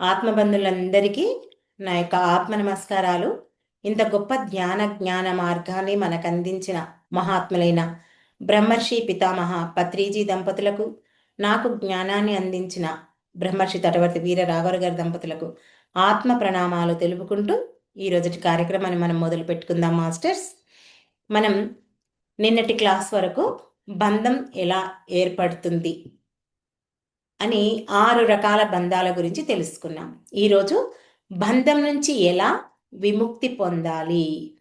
ఆత్మబంధులందరికీ నా యొక్క ఆత్మ నమస్కారాలు. ఇంత గొప్ప జ్ఞాన జ్ఞాన మార్గాన్ని మనకు అందించిన మహాత్ములైన బ్రహ్మర్షి పితామహ పత్రిజీ దంపతులకు నాకు జ్ఞానాన్ని అందించిన బ్రహ్మర్షి తటవర్తి వీర రాఘవ గారి దంపతులకు ఆత్మ ప్రణామాలు తెలుపుకుంటూ ఈ రోజుటి కార్యక్రమాన్ని మనం మొదలు పెట్టుకుందాం మాస్టర్స్. మనం నిన్నటి క్లాస్ వరకు బంధం ఎలా ఏర్పడుతుంది? అని ఆరు రకాల బంధాల గురించి తెలుసుకున్నాం. ఈరోజు బంధం నుంచి ఎలా విముక్తి పొందాలి?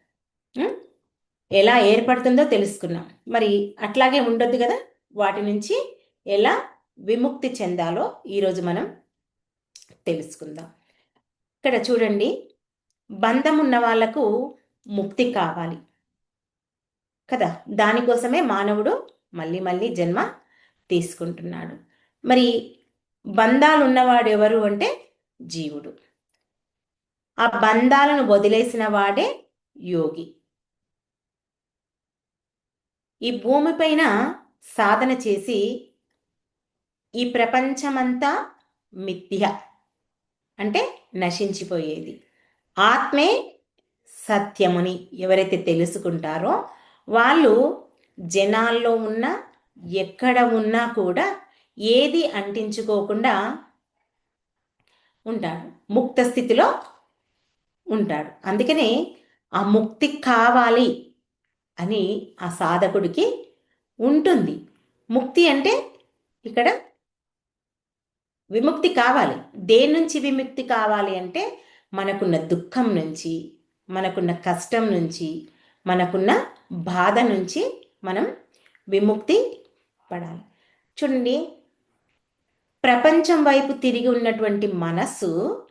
ఎలా ఏర్పడుతుందో తెలుసుకున్నాం. మరి అట్లాగే ఉండొద్దు కదా? వాటి నుంచి ఎలా విముక్తి చెందాలో ఈరోజు మనం తెలుసుకుందాం. ఇక్కడ చూడండి. బంధం ఉన్న వాళ్ళకు ముక్తి కావాలి కదా? దానికోసమే మానవుడు మళ్ళీ మళ్ళీ జన్మ తీసుకుంటున్నాడు. మరి బంధాలు ఉన్నవాడు ఎవరు అంటే జీవుడు. ఆ బంధాలను వదిలేసిన వాడే యోగి. ఈ భూమిపైన సాధన చేసి ఈ ప్రపంచమంతా మిథ్య అంటే నశించిపోయేది. ఆత్మే సత్యముని ఎవరైతే తెలుసుకుంటారో వాళ్ళు జనాల్లో ఉన్న ఎక్కడ ఉన్నా కూడా ఏది అంటించుకోకుండా ఉంటాడు. ముక్త స్థితిలో ఉంటాడు. అందుకనే ఆ ముక్తి కావాలి అని ఆ సాధకుడికి ఉంటుంది. ముక్తి అంటే ఇక్కడ విముక్తి కావాలి. దేని నుంచి విముక్తి కావాలి అంటే మనకున్న దుఃఖం నుంచి మనకున్న కష్టం నుంచి మనకున్న బాధ నుంచి మనం విముక్తి పడాలి. చూడండి ప్రపంచం వైపు తిరిగి ఉన్నటువంటి మనస్సు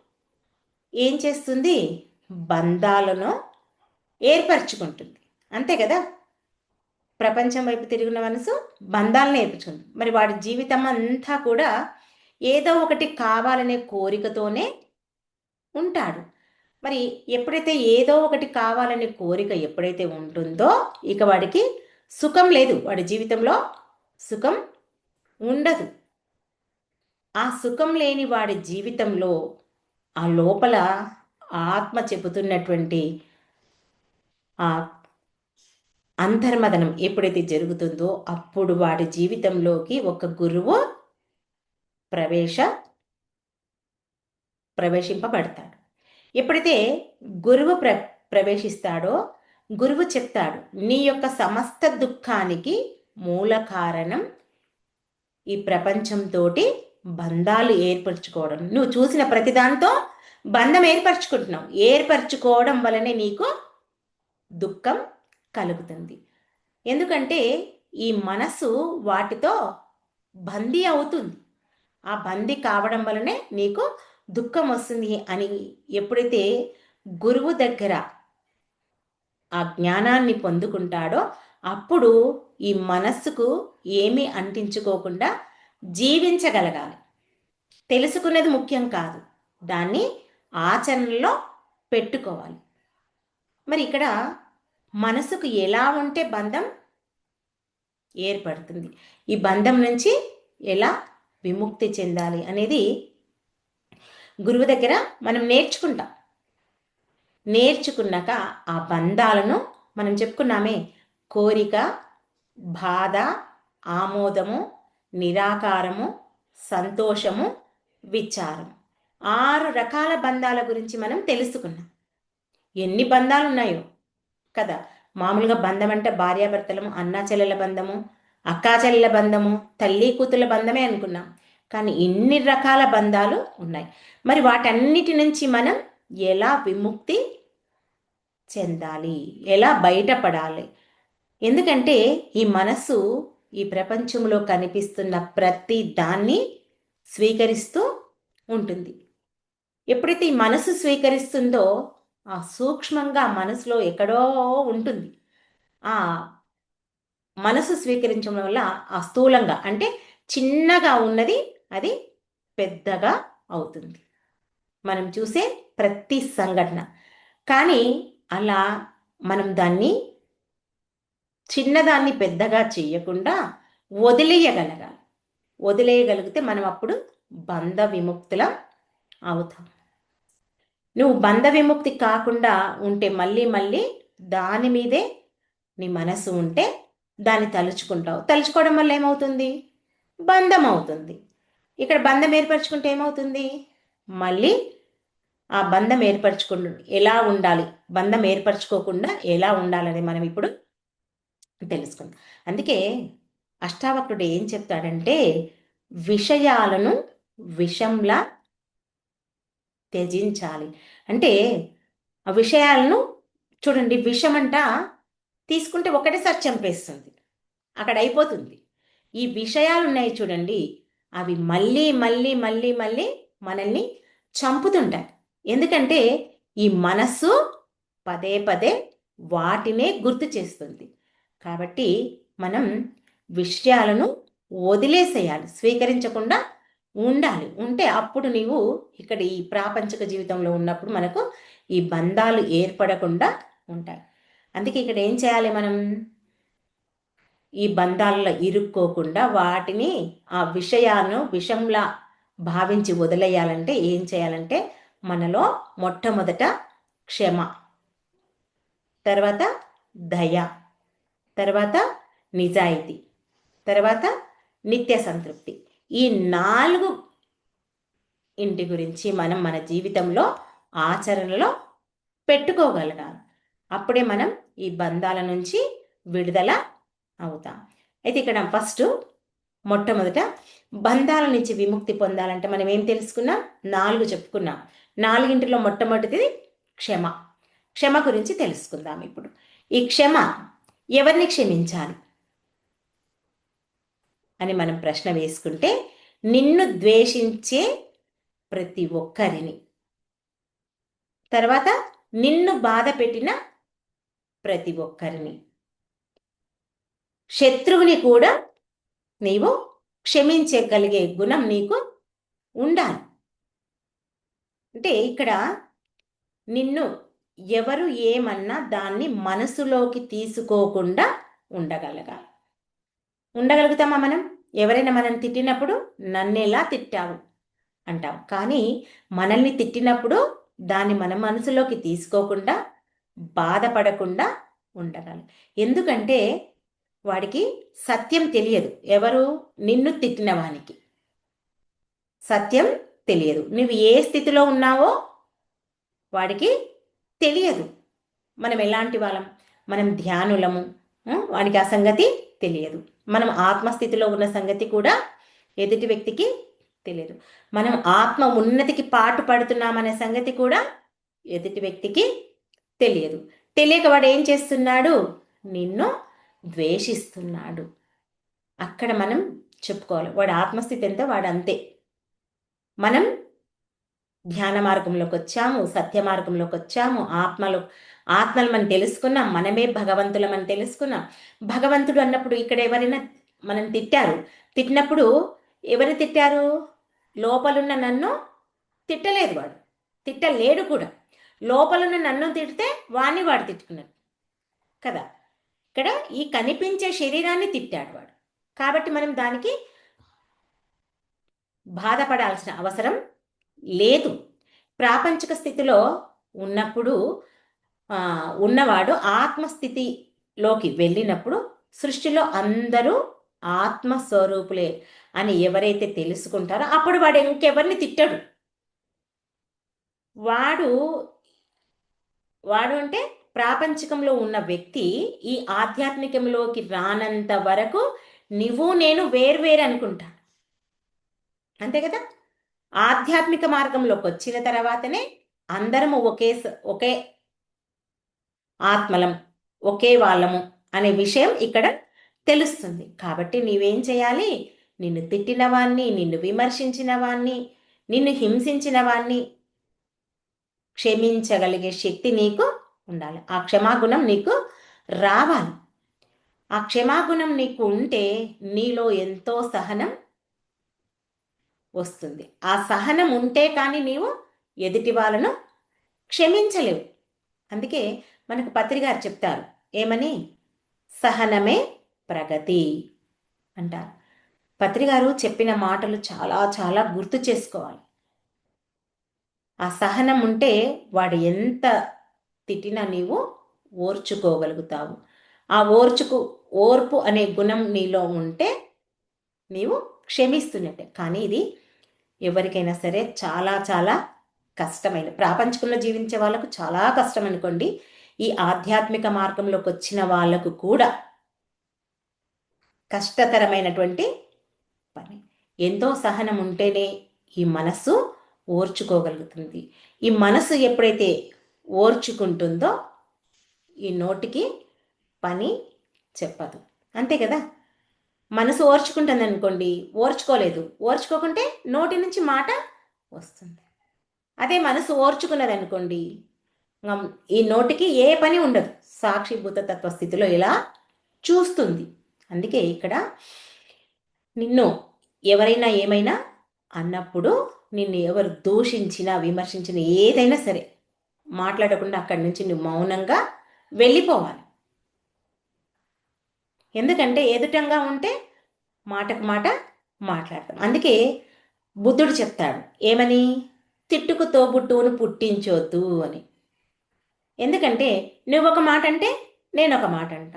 ఏం చేస్తుంది? బంధాలను ఏర్పరచుకుంటుంది. అంతే కదా? ప్రపంచం వైపు తిరిగిన మనసు బంధాలను ఏర్పరచుకుంటుంది. మరి వాడి జీవితం అంతా కూడా ఏదో ఒకటి కావాలనే కోరికతోనే ఉంటాడు. మరి ఎప్పుడైతే ఏదో ఒకటి కావాలనే కోరిక ఎప్పుడైతే ఉంటుందో ఇక వాడికి సుఖం లేదు. వాడి జీవితంలో సుఖం ఉండదు. ఆ సుఖం లేని వాడి జీవితంలో ఆ లోపల ఆత్మ చెబుతున్నటువంటి ఆ అంతర్మదనం ఎప్పుడైతే జరుగుతుందో అప్పుడు వాడి జీవితంలోకి ఒక గురువు ప్రవేశ ప్రవేశింపబడతాడు. ఎప్పుడైతే గురువు ప్ర ప్రవేశిస్తాడో గురువు చెప్తాడు నీ యొక్క సమస్త దుఃఖానికి మూల కారణం ఈ ప్రపంచంతోటి బంధాలు ఏర్పరచుకోవడం. నువ్వు చూసిన ప్రతిదాంతో బంధం ఏర్పరచుకుంటున్నావు. ఏర్పరచుకోవడం వలనే నీకు దుఃఖం కలుగుతుంది. ఎందుకంటే ఈ మనసు వాటితో బందీ అవుతుంది. ఆ బందీ కావడం వలనే నీకు దుఃఖం వస్తుంది అని ఎప్పుడైతే గురువు దగ్గర ఆ జ్ఞానాన్ని పొందుకుంటాడో అప్పుడు ఈ మనస్సుకు ఏమీ అంటించుకోకుండా జీవించగలగాలి. తెలుసుకునేది ముఖ్యం కాదు. దాన్ని ఆచరణలో పెట్టుకోవాలి. మరి ఇక్కడ మనసుకు ఎలా ఉంటే బంధం ఏర్పడుతుంది? ఈ బంధం నుంచి ఎలా విముక్తి చెందాలి అనేది గురువు దగ్గర మనం నేర్చుకుంటాం. నేర్చుకున్నాక ఆ బంధాలను మనం చెప్పుకున్నామే. కోరిక బాధ ఆమోదము నిరాకారము సంతోషము విచారం ఆరు రకాల బంధాల గురించి మనం తెలుసుకున్నాం. ఎన్ని బంధాలు ఉన్నాయో కదా? మామూలుగా బంధం అంటే భార్యాభర్తలము అన్నా చెల్లెల బంధము అక్కా చెల్లెల బంధము తల్లి కూతుల బంధమే అనుకున్నాం. కానీ ఇన్ని రకాల బంధాలు ఉన్నాయి. మరి వాటన్నిటి నుంచి మనం ఎలా విముక్తి చెందాలి? ఎలా బయటపడాలి? ఎందుకంటే ఈ మనస్సు ఈ ప్రపంచంలో కనిపిస్తున్న ప్రతి దాన్ని స్వీకరిస్తూ ఉంటుంది. ఎప్పుడైతే ఈ మనసు స్వీకరిస్తుందో ఆ సూక్ష్మంగా మనసులో ఎక్కడో ఉంటుంది. ఆ మనసు స్వీకరించడం వల్ల ఆ స్థూలంగా అంటే చిన్నగా ఉన్నది అది పెద్దగా అవుతుంది. మనం చూసే ప్రతి సంఘటన. కానీ అలా మనం దాన్ని చిన్నదాన్ని పెద్దగా చేయకుండా వదిలేయగలగాలి. వదిలేయగలిగితే మనం అప్పుడు బంధ విముక్తులం అవుతాం. నువ్వు బంధ విముక్తి కాకుండా ఉంటే మళ్ళీ మళ్ళీ దాని మీదే నీ మనసు ఉంటే దాన్ని తలుచుకుంటావు. తలుచుకోవడం వల్ల ఏమవుతుంది? బంధం అవుతుంది. ఇక్కడ బంధం ఏర్పరచుకుంటే ఏమవుతుంది? మళ్ళీ ఆ బంధం ఏర్పరచుకుంటు ఎలా ఉండాలి? బంధం ఏర్పరచుకోకుండా ఎలా ఉండాలని మనం ఇప్పుడు తెలుసుకుందాం. అందుకే అష్టావక్రుడు ఏం చెప్తాడంటే విషయాలను విషంలా త్యజించాలి. అంటే ఆ విషయాలను చూడండి విషం అంట తీసుకుంటే ఒకటేసారి చంపేస్తుంది అక్కడ అయిపోతుంది ఈ విషయాలు ఉన్నాయి చూడండి అవి మళ్ళీ మళ్ళీ మళ్ళీ మళ్ళీ మనల్ని చంపుతుంటాయి. ఎందుకంటే ఈ మనస్సు పదే పదే వాటినే గుర్తు చేస్తుంది. కాబట్టి మనం విషయాలను వదిలేసేయాలి స్వీకరించకుండా ఉండాలి. ఉంటే అప్పుడు నీవు ఇక్కడ ఈ ప్రాపంచక జీవితంలో ఉన్నప్పుడు మనకు ఈ బంధాలు ఏర్పడకుండా ఉంటాయి. అందుకే ఇక్కడ ఏం చేయాలి మనం? ఈ బంధాలలో ఇరుక్కోకుండా వాటిని ఆ విషయాలను విషంలా భావించి వదిలేయాలంటే ఏం చేయాలంటే మనలో మొట్టమొదట క్షమ తర్వాత దయ. తర్వాత నిజాయితీ తర్వాత నిత్య సంతృప్తి ఈ నాలుగు ఇంటి గురించి మనం మన జీవితంలో ఆచరణలో పెట్టుకోగలగాలి. అప్పుడే మనం ఈ బంధాల నుంచి విడుదల అవుతాం. అయితే ఇక్కడ ఫస్ట్ మొట్టమొదట బంధాల నుంచి విముక్తి పొందాలంటే మనం ఏం తెలుసుకున్నాం? నాలుగు చెప్పుకున్నాం. నాలుగింటిలో మొట్టమొదటిది క్షమ. క్షమ గురించి తెలుసుకుందాం ఇప్పుడు. ఈ క్షమ ఎవరిని క్షమించాలి? అని మనం ప్రశ్న వేసుకుంటే నిన్ను ద్వేషించే ప్రతి ఒక్కరిని. తర్వాత నిన్ను బాధ పెట్టిన ప్రతి ఒక్కరిని. శత్రువుని కూడా నీవు క్షమించగలిగే గుణం నీకు ఉండాలి. అంటే ఇక్కడ నిన్ను ఎవరు ఏమన్నా దాన్ని మనసులోకి తీసుకోకుండా ఉండగలగాలి. ఉండగలుగుతామా మనం? ఎవరైనా మనం తిట్టినప్పుడు నన్నేలా తిట్టావు అంటాం. కానీ మనల్ని తిట్టినప్పుడు దాన్ని మన మనసులోకి తీసుకోకుండా బాధపడకుండా ఉండగలం. ఎందుకంటే వాడికి సత్యం తెలియదు. ఎవరు? నిన్ను తిట్టిన వానికి. సత్యం తెలియదు. నువ్వు ఏ స్థితిలో ఉన్నావో వాడికి తెలియదు. మనం ఎలాంటి వాళ్ళం? మనం ధ్యానులము. వానికి ఆ సంగతి తెలియదు. మనం ఆత్మస్థితిలో ఉన్న సంగతి కూడా ఎదుటి వ్యక్తికి తెలియదు. మనం ఆత్మ ఉన్నతికి పాటు పడుతున్నామనే సంగతి కూడా ఎదుటి వ్యక్తికి తెలియదు. తెలియక వాడు ఏం చేస్తున్నాడు? నిన్ను ద్వేషిస్తున్నాడు. అక్కడ మనం చెప్పుకోవాలి. వాడు ఆత్మస్థితి ఎంత? వాడు అంతే. మనం ధ్యాన మార్గంలోకి వచ్చాము సత్య మార్గంలోకి వచ్చాము ఆత్మలో ఆత్మలు మనం తెలుసుకున్నాం మనమే భగవంతులం అని తెలుసుకున్నాం. భగవంతుడు అన్నప్పుడు ఇక్కడ ఎవరైనా మనం తిట్టారు తిట్టినప్పుడు ఎవరు తిట్టారు? లోపలున్న నన్ను తిట్టలేదు వాడు తిట్టలేడు కూడా. లోపలున్న నన్ను తిడితే వాణ్ణి వాడు తిట్టుకున్నాడు కదా. ఇక్కడ ఈ కనిపించే శరీరాన్ని తిట్టాడు వాడు. కాబట్టి మనం దానికి బాధపడాల్సిన అవసరం లేదు. ప్రాపంచిక స్థితిలో ఉన్నప్పుడు ఉన్నవాడు ఆత్మస్థితిలోకి వెళ్ళినప్పుడు సృష్టిలో అందరూ ఆత్మస్వరూపులే అని ఎవరైతే తెలుసుకుంటారో అప్పుడు వాడు ఇంకెవరిని తిట్టడు. వాడు వాడు అంటే ప్రాపంచికంలో ఉన్న వ్యక్తి ఈ ఆధ్యాత్మికంలోకి రానంత వరకు నువ్వు నేను వేర్వేరు అనుకుంటా. అంతే కదా? ఆధ్యాత్మిక మార్గంలోకి వచ్చిన తర్వాతనే అందరము ఒకే ఒకే ఆత్మలం ఒకే వాళ్ళము అనే విషయం ఇక్కడ తెలుస్తుంది. కాబట్టి నీవేం చేయాలి? నిన్ను తిట్టిన వాణ్ణి నిన్ను విమర్శించిన వాణ్ణి నిన్ను హింసించిన వాణ్ణి క్షమించగలిగే శక్తి నీకు ఉండాలి. ఆ క్షమాగుణం నీకు రావాలి. ఆ క్షమాగుణం నీకు ఉంటే నీలో ఎంతో సహనం వస్తుంది. ఆ సహనం ఉంటే కానీ నీవు ఎదుటి వాళ్ళను క్షమించలేవు. అందుకే మనకు పత్రికారు చెప్తారు ఏమని? సహనమే ప్రగతి అంటారు. పత్రికారు చెప్పిన మాటలు చాలా చాలా గుర్తు చేసుకోవాలి. ఆ సహనం ఉంటే వాడు ఎంత తిట్టినా నీవు ఓర్చుకోగలుగుతావు. ఆ ఓర్చుకు ఓర్పు అనే గుణం నీలో ఉంటే నీవు క్షమిస్తున్నట్టే. కానీ ఇది ఎవరికైనా సరే చాలా చాలా కష్టమైన ప్రాపంచికంలో జీవించే వాళ్ళకు చాలా కష్టం అనుకోండి ఈ ఆధ్యాత్మిక మార్గంలోకి వచ్చిన వాళ్ళకు కూడా కష్టతరమైనటువంటి పని. ఎంతో సహనం ఉంటేనే ఈ మనస్సు ఓర్చుకోగలుగుతుంది. ఈ మనసు ఎప్పుడైతే ఓర్చుకుంటుందో ఈ నోటికి పని చెప్పదు. అంతే కదా? మనసు ఓర్చుకుంటుంది అనుకోండి ఓర్చుకోలేదు. ఓర్చుకోకుంటే నోటి నుంచి మాట వస్తుంది. అదే మనసు ఓర్చుకున్నది అనుకోండి ఈ నోటికి ఏ పని ఉండదు. సాక్షిభూత తత్వ స్థితిలో ఇలా చూస్తుంది. అందుకే ఇక్కడ నిన్ను ఎవరైనా ఏమైనా అన్నప్పుడు నిన్ను ఎవరు దూషించినా విమర్శించినా ఏదైనా సరే మాట్లాడకుండా అక్కడి నుంచి నువ్వు మౌనంగా వెళ్ళిపోవాలి. ఎందుకంటే ఎదుటంగా ఉంటే మాటకు మాట మాట్లాడతాం. అందుకే బుద్ధుడు చెప్తాడు ఏమని? తిట్టుకు తోబుట్టువును పుట్టించొద్దు అని. ఎందుకంటే నువ్వు ఒక మాట అంటే నేను ఒక మాట అంట.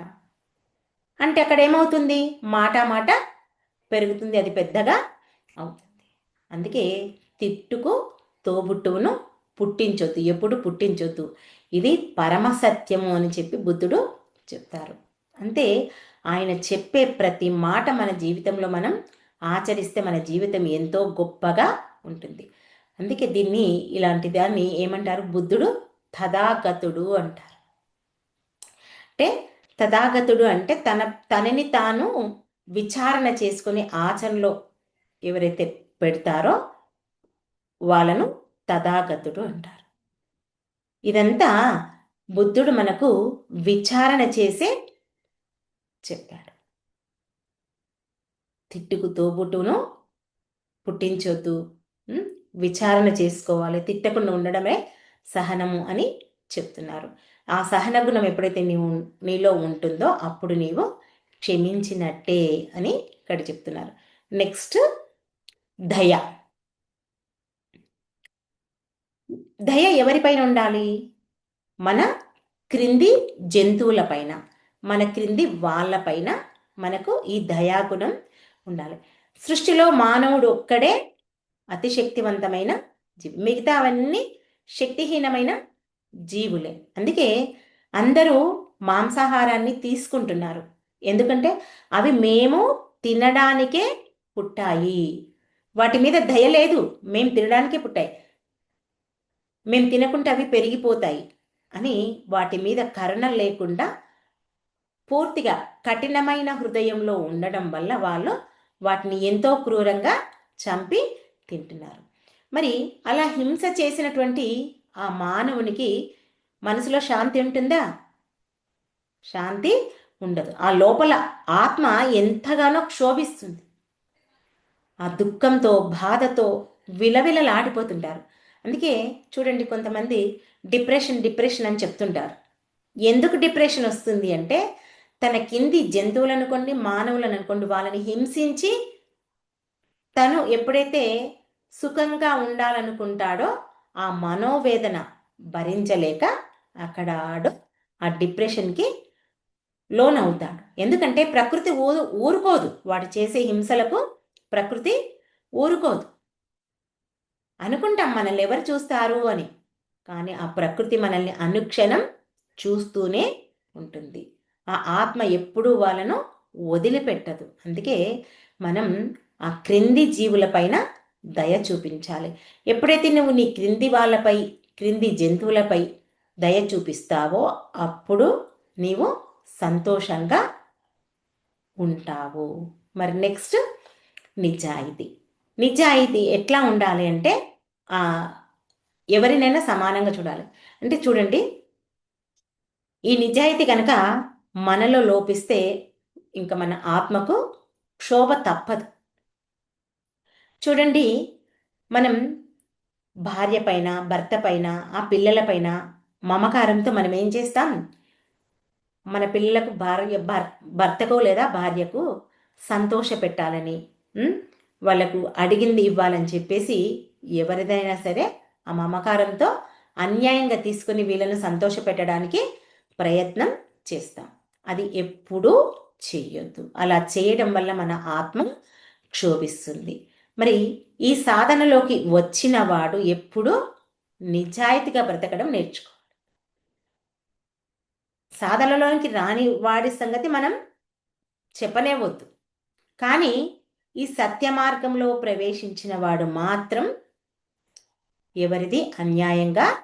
అంటే అక్కడ ఏమవుతుంది? మాట మాట పెరుగుతుంది అది పెద్దగా అవుతుంది. అందుకే తిట్టుకు తోబుట్టువును పుట్టించొద్దు ఎప్పుడు పుట్టించొద్దు. ఇది పరమసత్యము అని చెప్పి బుద్ధుడు చెప్తారు. అంతే ఆయన చెప్పే ప్రతి మాట మన జీవితంలో మనం ఆచరిస్తే మన జీవితం ఎంతో గొప్పగా ఉంటుంది. అందుకే దీన్ని ఇలాంటి దాన్ని ఏమంటారు? బుద్ధుడు తథాగతుడు అంటారు. అంటే తథాగతుడు అంటే తన తనని తాను విచారణ చేసుకుని ఆచరణలో ఎవరైతే పెడతారో వాళ్ళను తథాగతుడు అంటారు. ఇదంతా బుద్ధుడు మనకు విచారణ చేసే చెప్పాడు తిట్టుకు తోబుట్టును పుట్టించొద్దు. విచారణ చేసుకోవాలి. తిట్టకుండా ఉండడమే సహనము అని చెప్తున్నారు. ఆ సహన గుణం ఎప్పుడైతే నీవు నీలో ఉంటుందో అప్పుడు నీవు క్షమించినట్టే అని ఇక్కడ చెప్తున్నారు. నెక్స్ట్ దయ. దయ ఎవరిపైన ఉండాలి? మన క్రింది జంతువుల పైన. మన క్రింది వాళ్ళపైన మనకు ఈ దయాగుణం ఉండాలి. సృష్టిలో మానవుడు ఒక్కడే అతి శక్తివంతమైన జీవి మిగతా అవన్నీ శక్తిహీనమైన జీవులే. అందుకే అందరూ మాంసాహారాన్ని తీసుకుంటున్నారు. ఎందుకంటే అవి మేము తినడానికే పుట్టాయి. వాటి మీద దయ లేదు. మేము తినడానికే పుట్టాయి. మేము తినకుంటే అవి పెరిగిపోతాయి అని వాటి మీద కరుణ లేకుండా పూర్తిగా కఠినమైన హృదయంలో ఉండడం వల్ల వాళ్ళు వాటిని ఎంతో క్రూరంగా చంపి తింటున్నారు. మరి అలా హింస చేసినటువంటి ఆ మానవునికి మనసులో శాంతి ఉంటుందా? శాంతి ఉండదు. ఆ లోపల ఆత్మ ఎంతగానో క్షోభిస్తుంది. ఆ దుఃఖంతో బాధతో విలవిలలాడిపోతుంటారు. అందుకే చూడండి కొంతమంది డిప్రెషన్ డిప్రెషన్ అని చెప్తుంటారు. ఎందుకు డిప్రెషన్ వస్తుంది అంటే తన కింది జంతువులు అనుకోండి మానవులను అనుకోండి వాళ్ళని హింసించి తను ఎప్పుడైతే సుఖంగా ఉండాలనుకుంటాడో ఆ మనోవేదన భరించలేక అక్కడ ఆడు ఆ డిప్రెషన్కి లోనవుతాడు. ఎందుకంటే ప్రకృతి ఊ ఊరుకోదు. వాడు చేసే హింసలకు ప్రకృతి ఊరుకోదు. అనుకుంటాం మనల్ని ఎవరు చూస్తారు అని. కానీ ఆ ప్రకృతి మనల్ని అనుక్షణం చూస్తూనే ఉంటుంది. ఆ ఆత్మ ఎప్పుడూ వాళ్ళను వదిలిపెట్టదు. అందుకే మనం ఆ క్రింది జీవులపైన దయ చూపించాలి. ఎప్పుడైతే నువ్వు నీ క్రింది వాళ్ళపై క్రింది జంతువులపై దయ చూపిస్తావో అప్పుడు నీవు సంతోషంగా ఉంటావు. మరి నెక్స్ట్ నిజాయితీ. నిజాయితీ ఎట్లా ఉండాలి అంటే ఎవరినైనా సమానంగా చూడాలి. అంటే చూడండి ఈ నిజాయితీ కనుక మనలో లోపిస్తే ఇంకా మన ఆత్మకు క్షోభ తప్పదు. చూడండి మనం భార్య పైన భర్త పైన ఆ పిల్లల పైన మమకారంతో మనం ఏం చేస్తాం? మన పిల్లలకు భార్య భర్తకు లేదా భార్యకు సంతోష పెట్టాలని వాళ్ళకు అడిగింది ఇవ్వాలని చెప్పేసి ఎవరిదైనా సరే ఆ మమకారంతో అన్యాయంగా తీసుకుని వీళ్ళను సంతోషపెట్టడానికి ప్రయత్నం చేస్తాం. అది ఎప్పుడూ చేయొద్దు అలా చేయడం వల్ల మన ఆత్మ క్షోభిస్తుంది. మరి ఈ సాధనలోకి వచ్చిన వాడు ఎప్పుడూ నిజాయితీగా బ్రతకడం నేర్చుకోవాలి. సాధనలోనికి రాని వాడి సంగతి మనం చెప్పనేవద్దు. కానీ ఈ సత్య మార్గంలో ప్రవేశించిన వాడు మాత్రం ఎవరిది అన్యాయంగా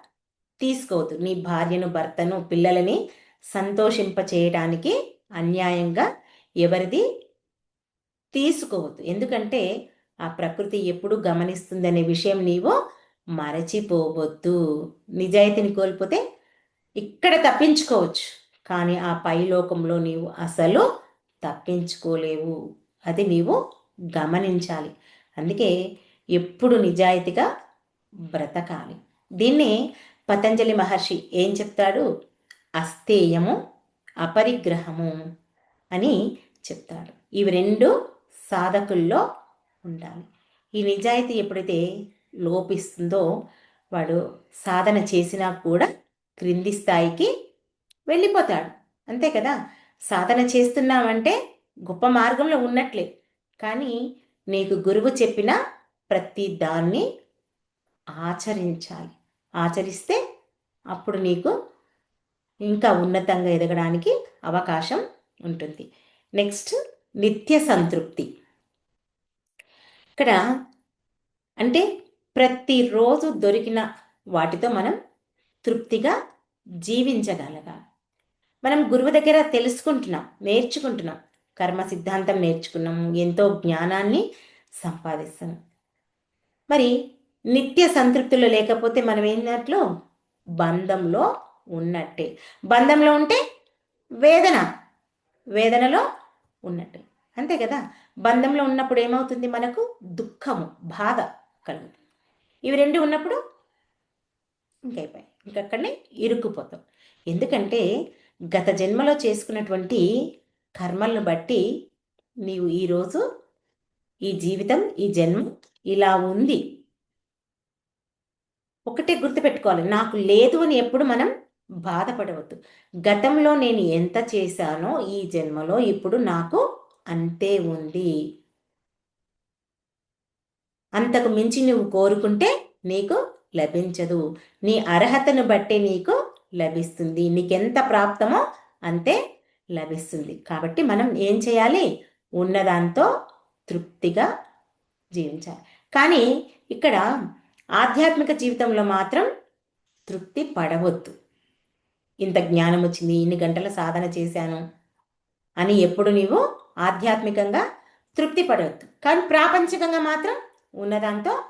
తీసుకోవద్దు. నీ భార్యను భర్తను పిల్లలని సంతోషింపచేయడానికి అన్యాయంగా ఎవరిది తీసుకోవద్దు. ఎందుకంటే ఆ ప్రకృతి ఎప్పుడు గమనిస్తుంది అనే విషయం నీవు మరచిపోవద్దు. నిజాయితీని కోల్పోతే ఇక్కడ తప్పించుకోవచ్చు. కానీ ఆ పైలోకంలో నీవు అసలు తప్పించుకోలేవు. అది నీవు గమనించాలి. అందుకే ఎప్పుడు నిజాయితీగా బ్రతకాలి. దీన్ని పతంజలి మహర్షి ఏం చెప్తాడు? అస్థేయము అపరిగ్రహము అని చెప్తాడు ఇవి రెండు సాధకుల్లో ఉండాలి. ఈ నిజాయితీ ఎప్పుడైతే లోపిస్తుందో వాడు సాధన చేసినా కూడా క్రింది స్థాయికి వెళ్ళిపోతాడు. అంతే కదా? సాధన చేస్తున్నామంటే గొప్ప మార్గంలో ఉన్నట్లే. కానీ నీకు గురువు చెప్పిన ప్రతి దాన్ని ఆచరించాలి. ఆచరిస్తే అప్పుడు నీకు ఇంకా ఉన్నతంగా ఎదగడానికి అవకాశం ఉంటుంది. నెక్స్ట్ నిత్య సంతృప్తి. ఇక్కడ అంటే ప్రతిరోజు దొరికిన వాటితో మనం తృప్తిగా జీవించగలగా. మనం గురువు దగ్గర తెలుసుకుంటున్నాం నేర్చుకుంటున్నాం. కర్మ సిద్ధాంతం నేర్చుకున్నాము ఎంతో జ్ఞానాన్ని సంపాదిస్తున్నాం మరి నిత్య సంతృప్తిలో లేకపోతే మనం ఏంటట్లు బంధంలో ఉన్నట్టే. బంధంలో ఉంటే వేదన. వేదనలో ఉన్నట్టు. అంతే కదా? బంధంలో ఉన్నప్పుడు ఏమవుతుంది మనకు? దుఃఖము బాధ కలుగుతుంది. ఇవి రెండు ఉన్నప్పుడు ఇంకైపోయాయి. ఇంకక్కడనే ఇరుక్కుపోతాం. ఎందుకంటే గత జన్మలో చేసుకున్నటువంటి కర్మలను బట్టి నీవు ఈరోజు ఈ జీవితం ఈ జన్మ ఇలా ఉంది. ఒకటే గుర్తుపెట్టుకోవాలి. నాకు లేదు అని ఎప్పుడు మనం బాధపడవద్దు. గతంలో నేను ఎంత చేశానో ఈ జన్మలో ఇప్పుడు నాకు అంతే ఉంది. అంతకు మించి నువ్వు కోరుకుంటే నీకు లభించదు. నీ అర్హతను బట్టి నీకు లభిస్తుంది. నీకెంత ప్రాప్తమో అంతే లభిస్తుంది. కాబట్టి మనం ఏం చేయాలి? ఉన్నదాంతో తృప్తిగా జీవించాలి. కానీ ఇక్కడ ఆధ్యాత్మిక జీవితంలో మాత్రం తృప్తి పడవద్దు. ఇంత జ్ఞానం వచ్చింది ఇన్ని గంటల సాధన చేశాను అని ఎప్పుడు నీవు ఆధ్యాత్మికంగా తృప్తి పడవద్దు కానీ ప్రాపంచికంగా మాత్రం ఉన్నదాంతో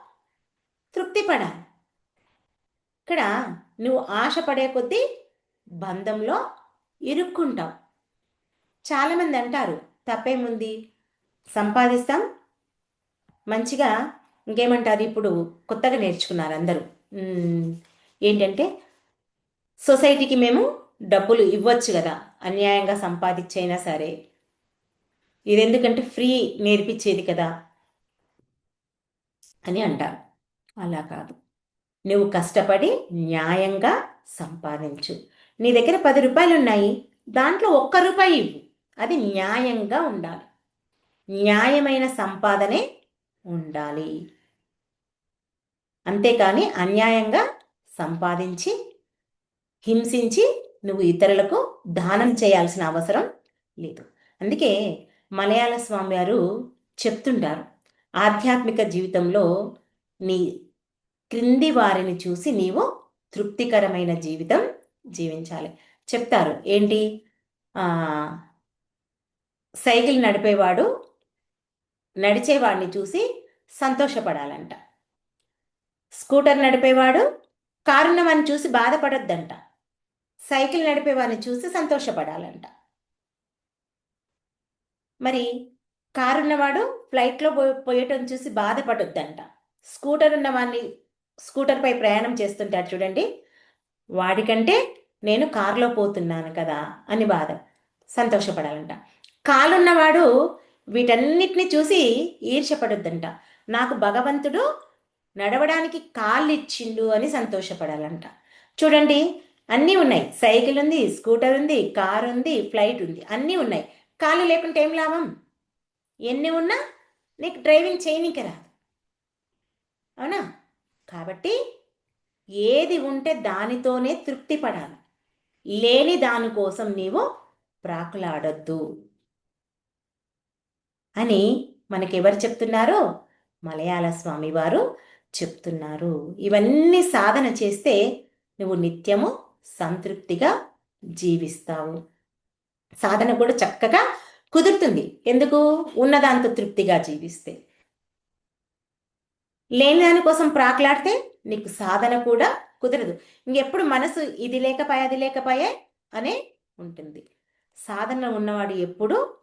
తృప్తి పడాలి ఇక్కడ నువ్వు ఆశపడే కొద్దీ బంధంలో ఇరుక్కుంటావు. చాలామంది అంటారు తప్పేముంది? సంపాదిస్తాం. మంచిగా ఇంకేమంటారు? ఇప్పుడు కొత్తగా నేర్చుకున్నారు అందరూ. ఏంటంటే సొసైటీకి మేము డబ్బులు ఇవ్వచ్చు కదా అన్యాయంగా సంపాదించైనా సరే. ఇది ఎందుకంటే ఫ్రీ నేర్పించేది కదా అని అంటారు. అలా కాదు. నువ్వు కష్టపడి న్యాయంగా సంపాదించు. నీ దగ్గర పది రూపాయలు ఉన్నాయి దాంట్లో ఒక్క రూపాయి ఇవ్వు. అది న్యాయంగా ఉండాలి. న్యాయమైన సంపాదనే ఉండాలి. అంతేకాని అన్యాయంగా సంపాదించి హింసించి నువ్వు ఇతరులకు దానం చేయాల్సిన అవసరం లేదు. అందుకే మలయాళ స్వామి వారు చెప్తుంటారు ఆధ్యాత్మిక జీవితంలో నీ క్రింది వారిని చూసి నీవు తృప్తికరమైన జీవితం జీవించాలి. చెప్తారు. ఏంటి? సైకిల్ నడిపేవాడు నడిచేవాడిని చూసి సంతోషపడాలంట. స్కూటర్ నడిపేవాడు కారున్నవాడిని చూసి బాధపడొద్దంట. సైకిల్ నడిపేవాడిని చూసి సంతోషపడాలంట. మరి కారున్నవాడు ఫ్లైట్లో పోయటం చూసి బాధపడొద్దంట. స్కూటర్ ఉన్నవాడిని స్కూటర్పై ప్రయాణం చేస్తుంటాడు చూడండి. వాడికంటే నేను కారులో పోతున్నాను కదా అని బాధ సంతోషపడాలంట. కాలున్నవాడు వీటన్నిటిని చూసి ఈర్షపడొద్దంట నాకు భగవంతుడు నడవడానికి కాళ్ళు ఇచ్చిండు అని సంతోషపడాలంట. చూడండి అన్నీ ఉన్నాయి. సైకిల్ ఉంది స్కూటర్ ఉంది కార్ ఉంది ఫ్లైట్ ఉంది. అన్నీ ఉన్నాయి. కాళ్ళు లేకుంటే ఏం లాభం? ఎన్ని ఉన్నా నీకు డ్రైవింగ్ చేయనీకి రాదు. అవునా? కాబట్టి ఏది ఉంటే దానితోనే తృప్తి పడాలి. లేని దానికోసం నీవు ప్రాకులాడొద్దు. అని మనకెవరు చెప్తున్నారు మలయాళ స్వామివారు చెప్తున్నారు. ఇవన్నీ సాధన చేస్తే నువ్వు నిత్యము సంతృప్తిగా జీవిస్తావు. సాధన కూడా చక్కగా కుదురుతుంది. ఎందుకు? ఉన్నదాంతో తృప్తిగా జీవిస్తే. లేని దానికోసం ప్రాకులాడితే నీకు సాధన కూడా కుదరదు. ఇంకెప్పుడు మనసు ఇది లేకపోయే అది లేకపోయే అనే ఉంటుంది. సాధన ఉన్నవాడు ఎప్పుడు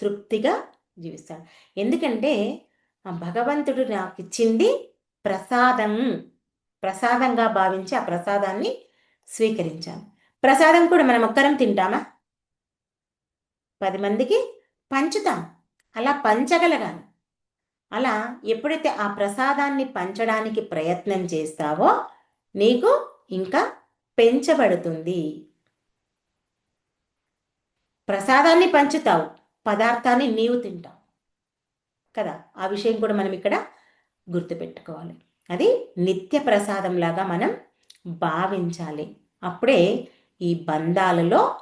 తృప్తిగా జీవిస్తాడు. ఎందుకంటే ఆ భగవంతుడు నాకు ఇచ్చింది ప్రసాదం. ప్రసాదంగా భావించి ఆ ప్రసాదాన్ని స్వీకరించాను ప్రసాదం కూడా మనం ఒక్కరం తింటామా? పది మందికి పంచుతాం. అలా పంచగలగాలి. అలా ఎప్పుడైతే ఆ ప్రసాదాన్ని పంచడానికి ప్రయత్నం చేస్తావో నీకు ఇంకా పెంచబడుతుంది. ప్రసాదాన్ని పంచుతావు. పదార్థాన్ని నీవు తింటావు. కదా? ఆ విషయం కూడా మనం ఇక్కడ గుర్తుపెట్టుకోవాలి. అది నిత్య ప్రసాదంలాగా మనం భావించాలి. అప్పుడే ఈ బంధాలలో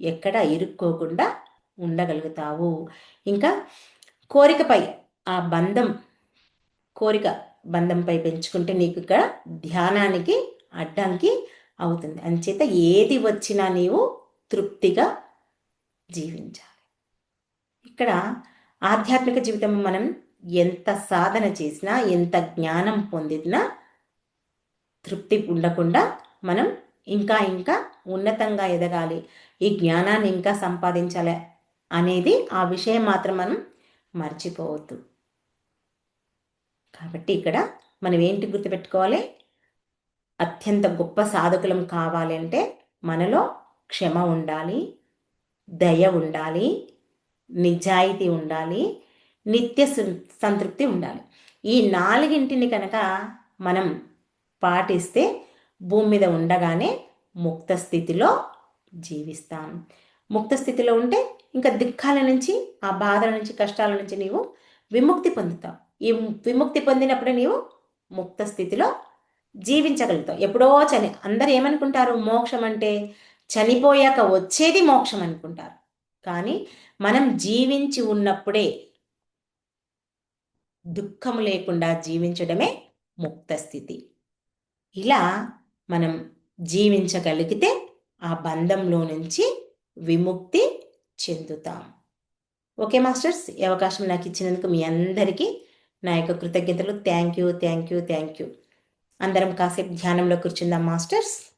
ఎక్కడ ఇరుక్కోకుండా ఉండగలుగుతావు. ఇంకా కోరికపై ఆ బంధం కోరిక బంధంపై పెంచుకుంటే నీకు ఇక్కడ ధ్యానానికి అడ్డంకి అవుతుంది. అంచేత ఏది వచ్చినా నీవు తృప్తిగా జీవించాలి. ఇక్కడ ఆధ్యాత్మిక జీవితం మనం ఎంత సాధన చేసినా ఎంత జ్ఞానం పొందినా తృప్తి ఉండకుండా మనం ఇంకా ఇంకా ఉన్నతంగా ఎదగాలి. ఈ జ్ఞానాన్ని ఇంకా సంపాదించాలి అనేది ఆ విషయం మాత్రం మనం మర్చిపోవద్దు. కాబట్టి ఇక్కడ మనం ఏంటి గుర్తుపెట్టుకోవాలి? అత్యంత గొప్ప సాధకులం కావాలి అంటే మనలో క్షమ ఉండాలి దయ ఉండాలి నిజాయితీ ఉండాలి నిత్య సంతృప్తి ఉండాలి. ఈ నాలుగింటిని కనుక మనం పాటిస్తే భూమి మీద ఉండగానే ముక్త స్థితిలో జీవిస్తాం. ముక్త స్థితిలో ఉంటే ఇంకా దుఃఖాల నుంచి ఆ బాధల నుంచి కష్టాల నుంచి నీవు విముక్తి పొందుతావు. ఈ విముక్తి పొందినప్పుడు నీవు ముక్త స్థితిలో జీవించగలుగుతావు. ఎప్పుడో చని అందరు ఏమనుకుంటారు? మోక్షం అంటే చనిపోయాక వచ్చేది మోక్షం అనుకుంటారు. కానీ మనం జీవించి ఉన్నప్పుడే దుఃఖం లేకుండా జీవించడమే ముక్త స్థితి. ఇలా మనం జీవించగలిగితే ఆ బంధంలో నుంచి విముక్తి చెందుతాం. ఓకే మాస్టర్స్ ఈ అవకాశం నాకు ఇచ్చినందుకు మీ అందరికీ నా యొక్క కృతజ్ఞతలు. Thank you thank you thank you. అందరం కాసేపు ధ్యానంలో కూర్చుందాం మాస్టర్స్.